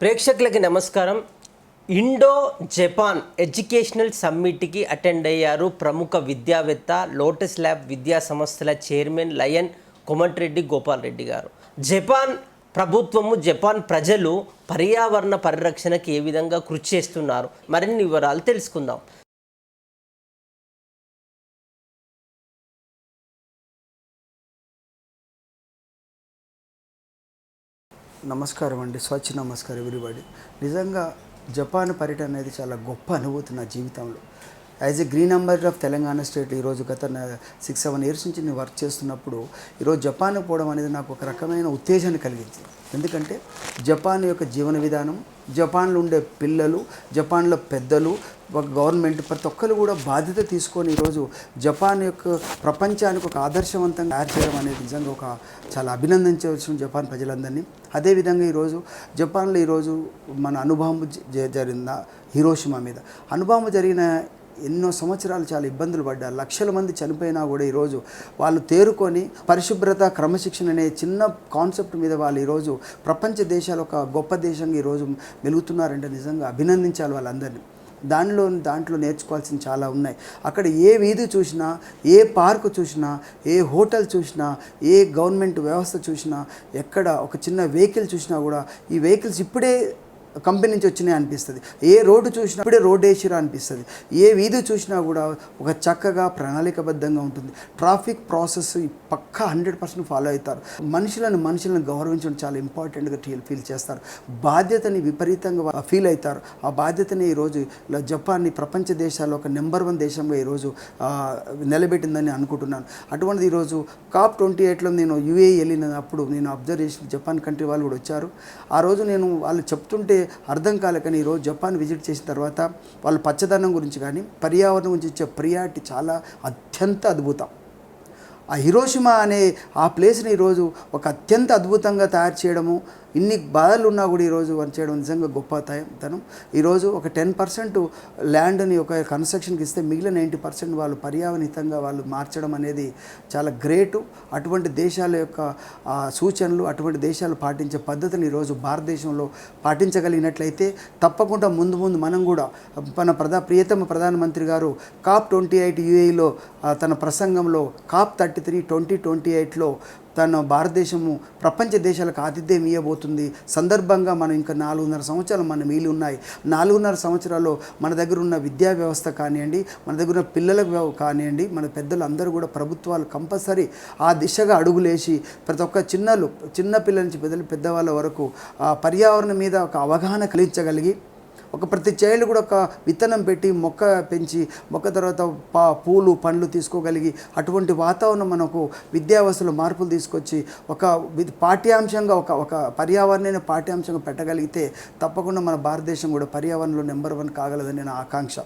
ప్రేక్షకులకి నమస్కారం. Indo Japan educational సమ్మిట్కి అటెండ్ అయ్యారు ప్రముఖ విద్యావేత్త లోటస్ ల్యాబ్ విద్యా సంస్థల chairman lion Komatireddy Gopal Reddy garu. Japan ప్రభుత్వము జపాన్ ప్రజలు పర్యావరణ పరిరక్షణకి ఏ విధంగా కృషి చేస్తున్నారు? మరిన్ని వివరాలు తెలుసుకుందాం. నమస్కారం అండి స్వచ్ఛ నమస్కారం ఎవ్రీబడి. నిజంగా జపాన్ పర్యటన అనేది చాలా గొప్ప అనుభూతి నా జీవితంలో. As a green ambassador of Telangana state ఈరోజు గత సిక్స్ సెవెన్ ఇయర్స్ నుంచి నేను వర్క్ చేస్తున్నప్పుడు ఈరోజు జపాన్ పోవడం అనేది నాకు ఒక రకమైన ఉత్తేజాన్ని కలిగించింది. ఎందుకంటే జపాన్ యొక్క జీవన విధానం జపాన్లో ఉండే పిల్లలు జపాన్లో పెద్దలు ఒక గవర్నమెంట్ ప్రతి ఒక్కరు కూడా బాధ్యత తీసుకొని ఈరోజు జపాన్ యొక్క ప్రపంచానికి ఒక ఆదర్శవంతంగా తయారు చేయడం అనేది నిజంగా ఒక చాలా అభినందించవలసిన జపాన్ ప్రజలందరినీ. అదేవిధంగా ఈరోజు జపాన్లో ఈరోజు మన అనుభవం జ- హీరోషిమా మీద. అనుభవం జరిగిన ఎన్నో సంవత్సరాలు చాలా ఇబ్బందులు పడ్డారు. లక్షల మంది చనిపోయినా కూడా ఈరోజు వాళ్ళు తేరుకొని పరిశుభ్రత క్రమశిక్షణ అనే చిన్న కాన్సెప్ట్ మీద వాళ్ళు ఈరోజు ప్రపంచ దేశాలు ఒక గొప్ప దేశంగా ఈరోజు వెలుగుతున్నారంటే నిజంగా అభినందించాలి వాళ్ళందరినీ. దానిలో దాంట్లో నేర్చుకోవాల్సిన చాలా ఉన్నాయి. అక్కడ ఏ వీధి చూసినా ఏ పార్కు చూసినా ఏ హోటల్ చూసినా ఏ గవర్నమెంట్ వ్యవస్థ చూసినా ఎక్కడ ఒక చిన్న వెహికల్ చూసినా కూడా ఈ వెహికల్స్ ఇప్పుడే కంపెనీ నుంచి వచ్చినాయి అనిపిస్తుంది. ఏ రోడ్డు చూసినా ఇప్పుడే రోడ్ వేసిరా అనిపిస్తుంది. ఏ వీధి చూసినా కూడా ఒక చక్కగా ప్రణాళికబద్ధంగా ఉంటుంది. ట్రాఫిక్ ప్రాసెస్ పక్కా హండ్రెడ్ పర్సెంట్ ఫాలో అవుతారు. మనుషులను మనుషులను గౌరవించడం చాలా ఇంపార్టెంట్గా ఫీల్ ఫీల్ చేస్తారు. బాధ్యతని విపరీతంగా ఫీల్ అవుతారు. ఆ బాధ్యతని ఈరోజు ఇలా జపాన్ని ప్రపంచ దేశాల్లో ఒక నెంబర్ వన్ దేశంగా ఈరోజు నిలబెట్టిందని అనుకుంటున్నాను. అటువంటిది ఈరోజు కాప్ ట్వంటీ ఎయిట్లో నేను యూఏ వెళ్ళినప్పుడు నేను అబ్జర్వ్ చేసిన జపాన్ కంట్రీ వాళ్ళు కూడా వచ్చారు. ఆ రోజు నేను వాళ్ళు చెప్తుంటే అర్థం కాలేకని ఈరోజు జపాన్ విజిట్ చేసిన తర్వాత వాళ్ళ పచ్చదనం గురించి కానీ పర్యావరణం గురించి ఇచ్చే ప్రియారిటీ చాలా అత్యంత అద్భుతం. ఆ హిరోషిమా అనే ఆ ప్లేస్ని ఈరోజు ఒక అత్యంత అద్భుతంగా తయారు చేయడము ఇన్ని బాధలు ఉన్నా కూడా ఈరోజు వన్ చేయడం నిజంగా గొప్ప తనం. ఈరోజు ఒక టెన్ పర్సెంట్ ల్యాండ్ని ఒక కన్స్ట్రక్షన్కి ఇస్తే మిగిలిన నైంటీ పర్సెంట్ వాళ్ళు పర్యావరణితంగా వాళ్ళు మార్చడం అనేది చాలా గ్రేటు. అటువంటి దేశాల యొక్క సూచనలు అటువంటి దేశాలు పాటించే పద్ధతిని ఈరోజు భారతదేశంలో పాటించగలిగినట్లయితే తప్పకుండా ముందు ముందు మనం కూడా మన ప్రధా ప్రియతమ ప్రధానమంత్రి గారు కాప్ ట్వంటీ ఎయిట్ యూఏఈలో తన ప్రసంగంలో COP thirty three twenty twenty ఎయిట్లో తను భారతదేశము ప్రపంచ దేశాలకు ఆతిథ్యం ఇవ్వబోతుంది సందర్భంగా మనం ఇంకా నాలుగున్నర సంవత్సరాలు మన మిగిలి ఉన్నాయి. నాలుగున్నర సంవత్సరాల్లో మన దగ్గర ఉన్న విద్యా వ్యవస్థ కానివ్వండి మన దగ్గర ఉన్న పిల్లలకు కానివ్వండి మన పెద్దలు అందరూ కూడా ప్రభుత్వాలు కంపల్సరీ ఆ దిశగా అడుగులేసి ప్రతి ఒక్క చిన్నలు చిన్న పిల్లల నుంచి పెద్దలు పెద్దవాళ్ళ వరకు ఆ పర్యావరణం మీద ఒక అవగాహన కలిగించగలిగి ఒక ప్రతి చైల్డ్ కూడా ఒక విత్తనం పెట్టి మొక్క పెంచి మొక్క తర్వాత పా పూలు పండ్లు తీసుకోగలిగి అటువంటి వాతావరణం మనకు విద్యావస్థలో మార్పులు తీసుకొచ్చి ఒక పాఠ్యాంశంగా ఒక ఒక పర్యావరణాన్ని పాఠ్యాంశంగా పెట్టగలిగితే తప్పకుండా మన భారతదేశం కూడా పర్యావరణంలో నెంబర్ వన్ కాగలదని నా ఆకాంక్ష.